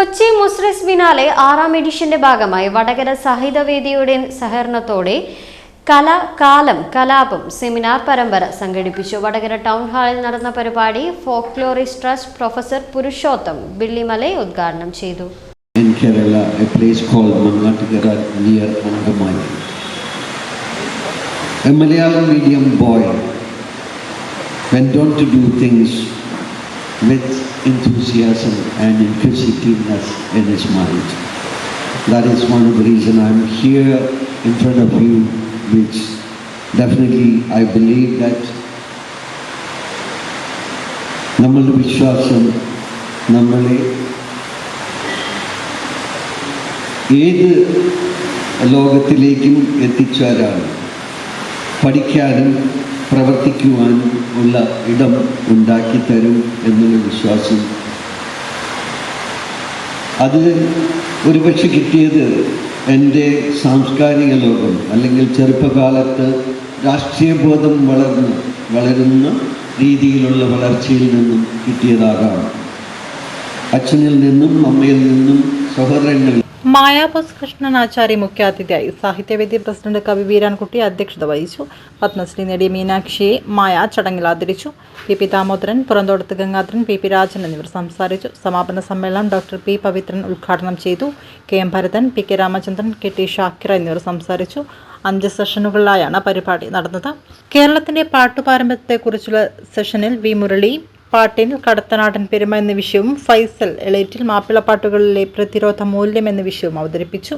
Kochi മുസ്രസ് biennale ആറാം എഡിഷന്റെ ഭാഗമായി വടകര സാഹിത്യവേദിയുടെ സഹകരണത്തോടെ കല കാലം കലാപം സെമിനാർ പരമ്പര സംഘടിപ്പിച്ചു. വടകര ടൗൺ ഹാളിൽ നടന്ന പരിപാടി folklorist trust professor Purushottam Billimala ഉദ്ഘാടനം ചെയ്തു. A Malayalam medium boy. Went on to do things with enthusiasm and inquisitiveness in his mind. That is one of the reasons I'm here in front of you, which definitely I believe that നമ്മളുടെ വിശ്വാസം നമ്മളെ ഏത് ലോകത്തിലേക്കും എത്തിച്ചേരാനും പഠിക്കാനും പ്രവർത്തിക്കുവാനും ഉള്ള ഇടം ഉണ്ടാക്കിത്തരും എന്നുള്ള വിശ്വാസം. അത് ഒരുപക്ഷെ കിട്ടിയത് എന്റെ സാംസ്കാരിക ലോകം അല്ലെങ്കിൽ ചെറുപ്പകാലത്ത് രാഷ്ട്രീയബോധം വളർന്ന് വളരുന്ന രീതിയിലുള്ള വളർച്ചയിൽ നിന്നും കിട്ടിയതാകാം. അച്ഛനിൽ നിന്നും അമ്മയിൽ നിന്നും സഹോദരങ്ങളിൽ മായാബോസ് കൃഷ്ണൻ ആചാര്യ മുഖ്യാതിഥിയായി സാഹിത്യവേദി പ്രസിഡന്റ് കവി വീരാൻകുട്ടി അധ്യക്ഷത വഹിച്ചു. പത്മശ്രീ നേടിയ മീനാക്ഷിയെ മായ ചടങ്ങിൽ ആദരിച്ചു. P. P. Damodaran Purantodath Gangadharan P. P. Rajan എന്നിവർ സംസാരിച്ചു. സമാപന സമ്മേളനം ഡോക്ടർ പി. പവിത്രൻ ഉദ്ഘാടനം ചെയ്തു. K. M. Bharathan P. K. Ramachandran K. T. Shakir എന്നിവർ സംസാരിച്ചു. അഞ്ച് സെഷനുകളിലായാണ് പരിപാടി നടന്നത്. കേരളത്തിന്റെ പാട്ടുപാരമ്പര്യത്തെക്കുറിച്ചുള്ള സെഷനിൽ വി. മുരളി പാട്ടിൻ കടത്തനാടൻ പെരുമ എന്ന വിഷയവും ഫൈസൽ എളേറ്റിൽ മാപ്പിളപ്പാട്ടുകളിലെ പ്രതിരോധ മൂല്യം എന്ന വിഷയവും അവതരിപ്പിച്ചു.